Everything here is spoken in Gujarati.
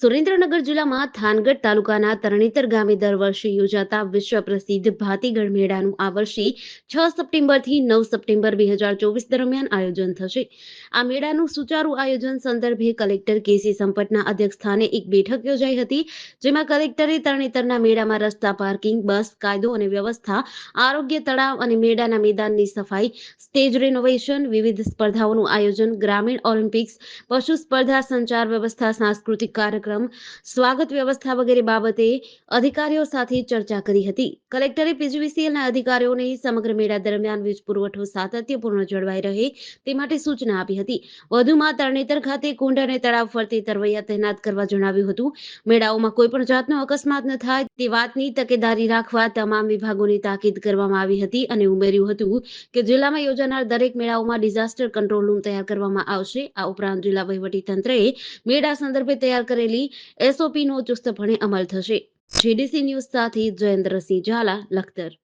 સુરેન્દ્રનગર જિલ્લામાં થાનગઢ તાલુકાના તરણેતર ગામે દર વર્ષે યોજાતા વિશ્વ પ્રસિદ્ધ ભાતીગઢ મેળાનું આ વર્ષે છ સપ્ટેમ્બરથી નવ સપ્ટેમ્બર બે હજાર ચોવીસ દરમિયાન આયોજન થશે. આ મેળાનું સુચારુ આયોજન સંદર્ભે કલેક્ટર કેસી સંપતના અધ્યક્ષસ્થાને એક બેઠક યોજાઈ હતી, જેમાં કલેક્ટરે તરણેતરના મેળામાં રસ્તા પાર્કિંગ, બસ, કાયદો અને વ્યવસ્થા, આરોગ્ય તળાવ અને મેળાના મેદાનની સફાઈ, સ્ટેજ રેનોવેશન વિવિધ સ્પર્ધાઓનું આયોજન, ગ્રામીણ ઓલિમ્પિક્સ પશુ સ્પર્ધા, સંચાર વ્યવસ્થા, સાંસ્કૃતિક કાર્યક્રમ સ્વાગત વ્યવસ્થા વગેરે બાબતે અધિકારીઓ સાથે ચર્ચા કરી હતી. કલેક્ટરે પીજીવીસીએલના અધિકારીઓને સમગ્ર મેળા દરમિયાન વીજ પુરવઠો સાતત્યપૂર્ણ જળવાઈ રહે તે માટે સૂચના આપી હતી. વધુમાં તરણેતર ખાતે કુંડ અને તળાવ ફરતે તરવૈયા તૈનાત કરવા જણાવ્યું હતું. મેળાઓમાં કોઈ પણ જાતનો અકસ્માત ન થાય તે વાતની તકેદારી રાખવા તમામ વિભાગોની તાકીદ કરવામાં આવી હતી અને ઉમેર્યું હતું કે જિલ્લામાં યોજાનાર દરેક મેળાઓમાં ડિઝાસ્ટર કંટ્રોલ રૂમ તૈયાર કરવામાં આવશે. આ ઉપરાંત જિલ્લા વહીવટી તંત્રએ મેળા સંદર્ભે તૈયાર કરેલી એસઓપીનો ચુસ્તપણે અમલ થશે. જેડીસી ન્યૂઝ સાથે જયેન્દ્રસિંહ ઝાલા લખતર.